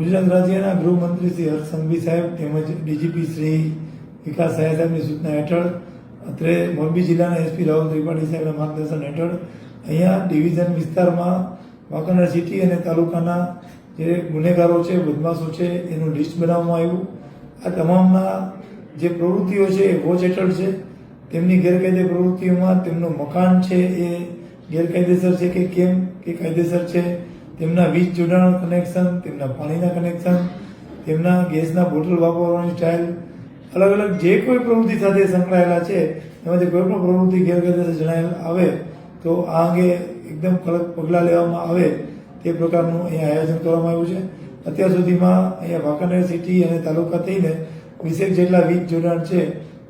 ગુજરાત રાજ્યના ગૃહમંત્રી શ્રી હર્ષ સંઘવી સાહેબ તેમજ ડીજીપી શ્રી વિકાસ સાહેબ સાહેબની સૂચના હેઠળ અત્રે મોરબી જિલ્લાના એસપી રાહુલ ત્રિપાઠી સાહેબના માર્ગદર્શન હેઠળ અહીંયા ડિવિઝન વિસ્તારમાં વાંકાનેર સિટી અને તાલુકાના જે ગુનેગારો છે, બદમાશો છે, એનું લિસ્ટ બનાવવામાં આવ્યું. આ તમામના જે પ્રવૃત્તિઓ છે, એ વોચ હેઠળ છે. તેમની ગેરકાયદે પ્રવૃત્તિઓમાં તેમનું મકાન છે, એ ગેરકાયદેસર છે કે કેમ? કે કાયદેસર છે? તેમના વીજ જોડાણ કનેક્શન તેમના પાણીના કનેક્શન તેમના ગેસના બોટલ વાપરવાની સ્ટાઇલ અલગ અલગ જે કોઈ પ્રવૃત્તિ સાથે સંકળાયેલા છે, એમાંથી કોઈ પણ પ્રવૃત્તિ ગેરકાયદેસર જણાયેલ આવે, તો આ અંગે એકદમ કડક પગલાં લેવામાં આવે, તે પ્રકારનું અહીંયા આયોજન કરવામાં આવ્યું છે. અત્યાર સુધીમાં અહીંયા વાંકાનેર સિટી અને તાલુકા થઈને વીસેક જેટલા વીજ જોડાણ છે,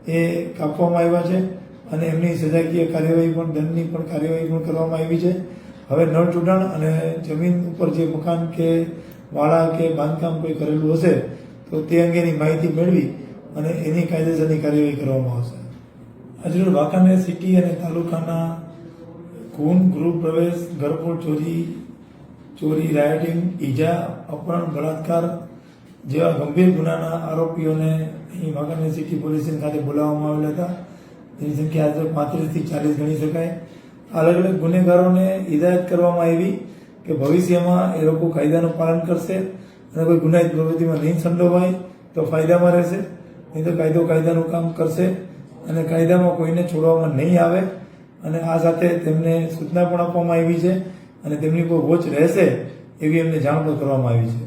એ કાપવામાં આવ્યા છે, અને એમની સજાકીય કાર્યવાહી પણ, દંડની પણ કાર્યવાહી પણ કરવામાં આવી છે. હવે નળ જોડાણ અને જમીન ઉપર જે મકાન કે વાળા કે બાંધકામ કોઈ કરેલું હશે, તો તે અંગેની માહિતી મેળવી અને એની કાયદેસરની કાર્યવાહી કરવામાં આવશે. આજરોજ વાંકાનેર સિટી અને તાલુકાના ખૂન ગૃહ પ્રવેશ, ઘરફોડ ચોરી ચોરી રાયટિંગ ઈજા, અપહરણ, બળાત્કાર જેવા ગંભીર ગુનાના આરોપીઓને અહીં વાંકાનેર સિટી પોલીસ ખાતે બોલાવવામાં આવેલા હતા. તેની સંખ્યા આજે પાંત્રીસથી ચાલીસ ગણી શકાય. અલગ અલગ ગુનેગારોને હિદાયત કરવામાં આવી કે ભવિષ્યમાં એ લોકો કાયદાનું પાલન કરશે અને કોઈ ગુનાહિત પ્રવૃત્તિમાં નહીં સંડોવાય તો ફાયદામાં રહેશે. નહીં તો કાયદો કાયદાનું કામ કરશે અને કાયદામાં કોઈને છોડવામાં નહીં આવે અને આ સાથે તેમને સૂચના પણ આપવામાં આવી છે અને તેમની કોઈ વોચ રહેશે એવી એમને જાણ પણ કરવામાં આવી છે.